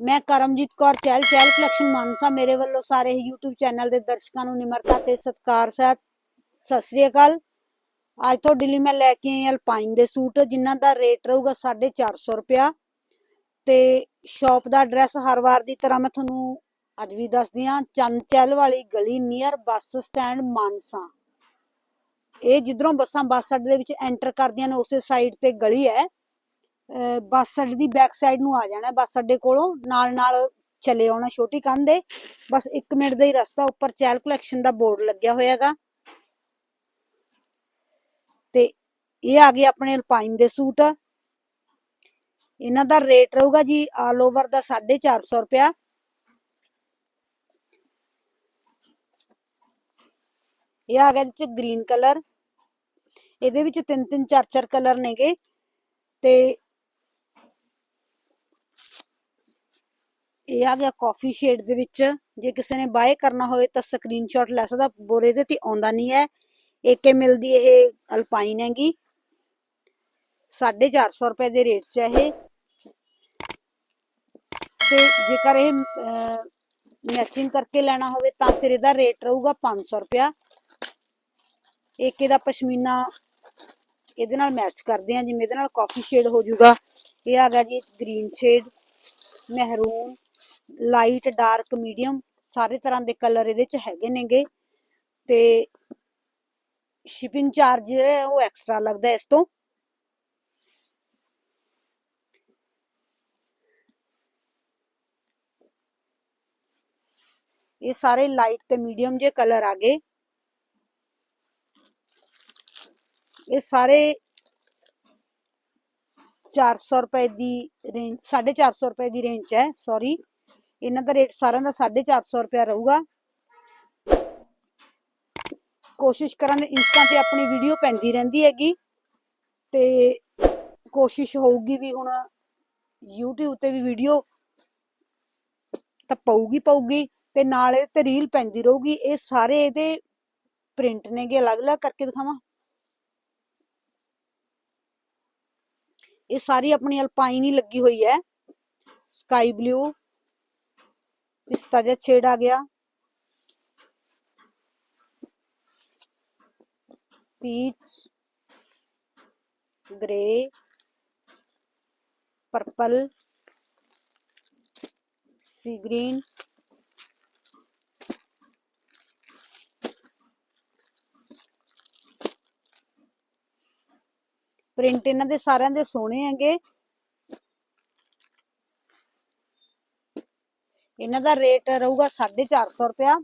ਮੈਂ ਕਰਮਜੀਤ ਕੌਰ, ਚਹਿਲ ਚਹਿਲ ਕਲੈਕਸ਼ਨ ਮਾਨਸਾ, ਮੇਰੇ ਵੱਲੋਂ ਸਾਰੇ ਹੀ YouTube ਚੈਨਲ ਦੇ ਦਰਸ਼ਕਾਂ ਨੂੰ ਨਿਮਰਤਾ ਤੇ ਸਤਿਕਾਰ ਸਹਿਤ ਸਤਿ ਸ੍ਰੀ ਅਕਾਲ। ਅੱਜ ਤੁਹਾਡੇ ਲਈ ਮੈਂ ਲੈ ਕੇ ਆਈ ਅਲਪਾਈਨ ਦੇ ਸੂਟ, ਜਿਨ੍ਹਾਂ ਦਾ ਰੇਟ ਰਹੂਗਾ 450 ਰੁਪਿਆ ਤੇ ਸ਼ਾਪ ਦਾ ਐਡਰੈਸ ਹਰ ਵਾਰ ਦੀ ਤਰ੍ਹਾਂ ਮੈਂ ਤੁਹਾਨੂੰ ਅੱਜ ਵੀ ਦੱਸਦੀ ਹਾਂ ਚੰਦ ਚਹਿਲ ਵਾਲੀ ਗਲੀ ਨੀਅਰ ਬੱਸ ਸਟੈਂਡ ਮਾਨਸਾ। ਇਹ ਜਿੱਧਰੋਂ ਬੱਸਾਂ ਬੱਸ ਅੱਡੇ ਦੇ ਵਿੱਚ ਐਂਟਰ ਕਰਦੀਆਂ ਨੇ, ਉਸੇ ਸਾਈਡ ਤੇ ਗਲੀ ਹੈ। ਬੱਸ ਅੱਡੇ ਦੀ ਬੈਕ ਸਾਈਡ ਨੂੰ ਆ ਜਾਣਾ, ਬੱਸ ਅੱਡੇ ਕੋਲੋਂ, ਨਾਲ ਨਾਲ ਚਲੇ ਆਉਣਾ ਛੋਟੀ ਕੰਧ ਦੇ। ਬਸ 1 ਮਿੰਟ ਦਾ ਹੀ ਰਸਤਾ, ਉੱਪਰ ਚੈਲ ਕਲੈਕਸ਼ਨ ਦਾ ਬੋਰਡ ਲੱਗਿਆ ਹੋਇਆਗਾ। ਤੇ ਇਹ ਆ ਗਏ ਆਪਣੇ ਅਲਪਾਈਨ ਦੇ ਸੂਟ। ਇਹਨਾਂ ਦਾ ਰੇਟ ਰਹੂਗਾ ਜੀ ਆਲ ਓਵਰ ਦਾ 450 ਰੁਪਿਆ ਇਹ ਆ ਗਿਆ ਇਹਦੇ ਚ ਗ੍ਰੀਨ ਕਲਰ ਇਹਦੇ ਵਿੱਚ ਤਿੰਨ ਤਿੰਨ ਚਾਰ ਚਾਰ ਕਲਰ ਨੇਗੇ। ਤੇ ਇਹ ਆ ਗਿਆ ਕਾਫੀ ਸ਼ੇਡ ਦੇ ਵਿੱਚ। ਜੇ ਕਿਸੇ ਨੇ ਬਾਏ ਕਰਨਾ ਹੋਵੇ ਤਾਂ ਸਕਰੀਨਸ਼ਾਟ ਲੈ ਸਕਦਾ, ਬੋਰੇ ਦੇ ਤੇ ਆਉਂਦਾ ਨਹੀਂ ਹੈ। ਏਕੇ ਮਿਲਦੀ ਇਹ ਅਲਪਾਈਨ ਹੈਗੀ। 450 ਰੁਪਏ ਦੇ ਰੇਟ 'ਚ ਇਹ। ਤੇ ਜੇਕਰ ਇਹ ਮੈਚਿੰਗ ਕਰਕੇ ਲੈਣਾ ਹੋਵੇ ਤਾਂ ਫਿਰ ਇਹਦਾ ਰੇਟ ਰਹੂਗਾ 500 ਰੁਪਿਆ ਏਕੇ ਦਾ ਪਸ਼ਮੀਨਾ, ਇਹਦੇ ਨਾਲ ਮੈਚ ਕਰਦੇ ਆ ਜਿਵੇਂ ਇਹਦੇ ਨਾਲ ਕਾਫੀ ਸ਼ੇਡ ਹੋ ਜਾਊਗਾ। ਇਹ ਆ ਗਿਆ ਜੀ green shade maroon light dark medium ਸਾਰੇ ਤਰ੍ਹਾਂ ਦੇ ਕਲਰ ਇਹਦੇ ਚ ਹੈਗੇ ਨੇਗੇ ਤੇ ਸ਼ਿਪਿੰਗ ਚਾਰਜ ਜਿਹੜਾ ਉਹ ਐਕਸਟਰਾ ਲੱਗਦਾ ਇਸ ਤੋਂ। ਇਹ ਸਾਰੇ ਲਾਈਟ ਤੇ ਮੀਡੀਅਮ ਜੇ ਕਲਰ ਆ ਗਏ। ਇਹ ਸਾਰੇ 400 ਰੁਪਏ ਦੀ ਰੇਂਜ 450 ਰੁਪਏ ਦੀ ਰੇਂਜ 'ਚ ਹੈ ਸੌਰੀ ਇਹਨਾਂ ਦਾ ਰੇਟ ਸਾਰਿਆਂ ਦਾ 450 ਰੁਪਏ ਰਹੂਗਾ। ਕੋਸ਼ਿਸ਼ ਕਰਾਂਗੇ, ਇੰਸਟਾ ਤੇ ਆਪਣੀ ਵੀਡੀਓ ਪੈਂਦੀ ਰਹਿੰਦੀ ਹੈਗੀ। ਤੇ ਕੋਸ਼ਿਸ਼ ਹੋਊਗੀ ਵੀ ਹੁਣ YouTube ਤੇ ਵੀ ਵੀਡੀਓ ਤਾਂ ਪਊਗੀ ਪਊਗੀ, ਤੇ ਨਾਲ ਇਹ ਤੇ ਰੀਲ ਪੈਂਦੀ ਰਹੂਗੀ। ਇਹ ਸਾਰੇ ਇਹਦੇ ਪ੍ਰਿੰਟ ਨੇਗੇ, ਅਲੱਗ-ਅਲੱਗ ਕਰਕੇ ਦਿਖਾਵਾਂ। ਇਹ ਸਾਰੀ ਆਪਣੀ ਅਲਪਾਈਨ ਹੀ ਲੱਗੀ ਹੋਈ ਹੈ। ਸਕਾਈ ਬਲੂ ਪਿਸਤਾ ਜਿਹਾ ਛੇੜ ਆ ਗਿਆ peach grey purple sea green print ਇਹਨਾਂ ਦੇ ਸਾਰਿਆਂ ਦੇ ਸੋਹਣੇ ਹੈਗੇ ਇਹਨਾਂ ਦਾ ਰੇਟ ਰਹੂਗਾ 450 ਰੁਪਿਆ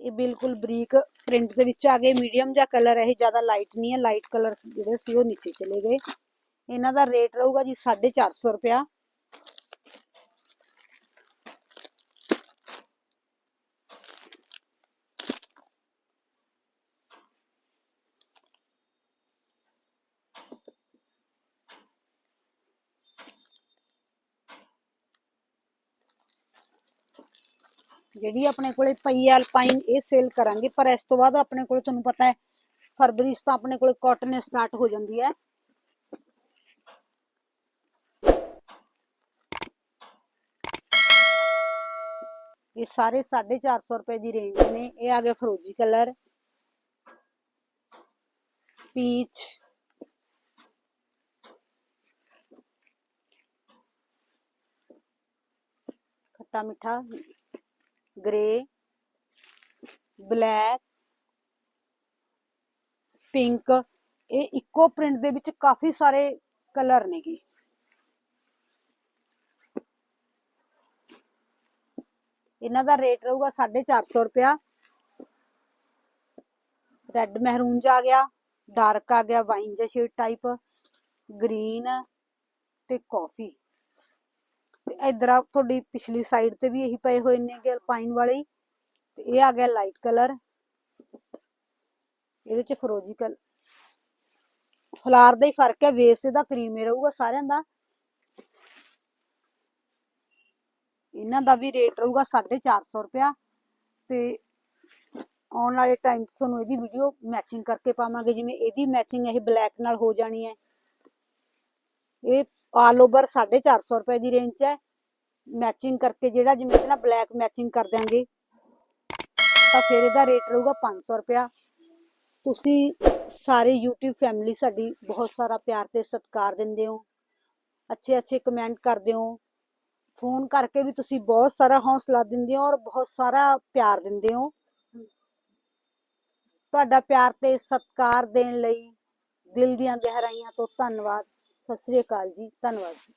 ਇਹ ਬਿਲਕੁਲ ਬਰੀਕ ਪ੍ਰਿੰਟ ਦੇ ਵਿੱਚ ਆ ਗਏ। ਮੀਡੀਅਮ ਜਿਹਾ ਕਲਰ ਹੈ, ਇਹ ਜ਼ਿਆਦਾ ਲਾਈਟ ਨਹੀਂ ਹੈ। ਲਾਈਟ ਕਲਰ ਜਿਹੜੇ ਸੀ ਉਹ ਨੀਚੇ ਚਲੇ ਗਏ। ਇਹਨਾਂ ਦਾ ਰੇਟ ਰਹੂਗਾ ਜੀ 450 ਰੁਪਿਆ ਜਿਹੜੀ ਆਪਣੇ ਕੋਲੇ ਪਈ ਹੈ ਇਹ ਸੇਲ ਕਰਾਂਗੇ। ਪਰ ਇਸ ਤੋਂ ਬਾਅਦ ਆਪਣੇ ਕੋਲੇ ਤੁਹਾਨੂੰ ਪਤਾ ਹੈ, ਫਰਵਰੀ 'ਚ ਆਪਣੇ ਕੋਲੇ ਕਾਟਨ ਸਟਾਰਟ ਹੋ ਜਾਂਦੀ ਹੈ। ਇਹ ਸਾਰੇ 450 ਰੁਪਏ ਦੀ ਰੇਂਜ ਨੇ। ਇਹ ਆ ਗਿਆ ਫਰੋਜੀ ਕਲਰ ਪੀਚ ਖੱਟਾ ਮਿੱਠਾ ਗ੍ਰੇ, ਬਲੈਕ, ਪਿੰਕ, ਇਹ ਇੱਕੋ ਪ੍ਰਿੰਟ ਦੇ ਵਿੱਚ ਕਾਫੀ ਸਾਰੇ ਕਲਰ ਨੇਗੇ। ਇਹਨਾਂ ਦਾ ਰੇਟ ਰਹੂਗਾ 450 ਰੁਪਿਆ ਰੈੱਡ ਮਹਿਰੂਨ ਚ ਆ ਗਿਆ, ਡਾਰਕ ਆ ਗਿਆ, ਵਾਈਨ ਜਿਹਾ ਸ਼ੇਡ ਟਾਈਪ ਗ੍ਰੀਨ ਤੇ ਕਾਫੀ। ਇਧਰ ਆ, ਤੁਹਾਡੀ ਪਿਛਲੀ ਸਾਈਡ ਤੇ ਵੀ ਇਹੀ ਪਏ ਹੋਏ ਨੇਗੇ ਅਲਪਾਈਨ ਵਾਲੇ ਤੇ ਇਹ ਆ ਗਿਆ ਲਾਈਟ ਕਲਰ ਇਹਦੇ ਚ ਫਰੋਜੀ ਕਲ ਫਲਾਰ ਦਾ ਹੀ ਫ਼ਰਕ ਹੈ ਵੇਸ ਇਹਦਾ ਕਰੀਮੀ ਰਹੂਗਾ ਸਾਰਿਆਂ ਦਾ। ਇਹਨਾਂ ਦਾ ਵੀ ਰੇਟ ਰਹੂਗਾ 450 ਰੁਪਿਆ ਤੇ ਆਉਣ ਵਾਲੇ ਟਾਈਮ 'ਚ ਤੁਹਾਨੂੰ ਇਹਦੀ ਵੀਡੀਓ ਮੈਚਿੰਗ ਕਰਕੇ ਪਾਵਾਂਗੇ, ਜਿਵੇਂ ਇਹਦੀ ਮੈਚਿੰਗ ਇਹ ਬਲੈਕ ਨਾਲ ਹੋ ਜਾਣੀ ਹੈ। ਇਹ ਆਲ ਓਵਰ 450 ਰੁਪਏ ਦੀ ਰੇਂਜ 'ਚ ਹੈ। ਮੈਚਿੰਗ ਕਰਕੇ ਜਿਹੜਾ ਜਿਵੇਂ ਇਹਦੇ ਨਾਲ ਬਲੈਕ ਮੈਚਿੰਗ ਕਰ ਦਿਆਂਗੇ, ਤਾਂ ਫਿਰ ਇਹਦਾ ਰੇਟ ਰਹੂਗਾ 500 ਰੁਪਇਆ। ਤੁਸੀਂ ਸਾਰੇ YouTube ਫੈਮਿਲੀ ਸਾਡੀ ਬਹੁਤ ਸਾਰਾ ਪਿਆਰ ਤੇ ਸਤਿਕਾਰ ਦਿੰਦੇ ਹੋ। ਅੱਛੇ ਅੱਛੇ ਕਮੈਂਟ ਕਰਦੇ ਹੋ। ਫੋਨ ਕਰਕੇ ਵੀ ਤੁਸੀਂ ਬਹੁਤ ਸਾਰਾ ਹੌਸਲਾ ਦਿੰਦੇ ਹੋ ਔਰ ਬਹੁਤ ਸਾਰਾ ਪਿਆਰ ਦਿੰਦੇ ਹੋ। ਤੁਹਾਡਾ ਪਿਆਰ ਤੇ ਸਤਿਕਾਰ ਦੇਣ ਲਈ ਦਿਲ ਦੀਆਂ ਗਹਿਰਾਈਆਂ ਤੋਂ ਧੰਨਵਾਦ। ਸਤਿ ਸ੍ਰੀ ਅਕਾਲ ਜੀ, ਧੰਨਵਾਦ ਜੀ।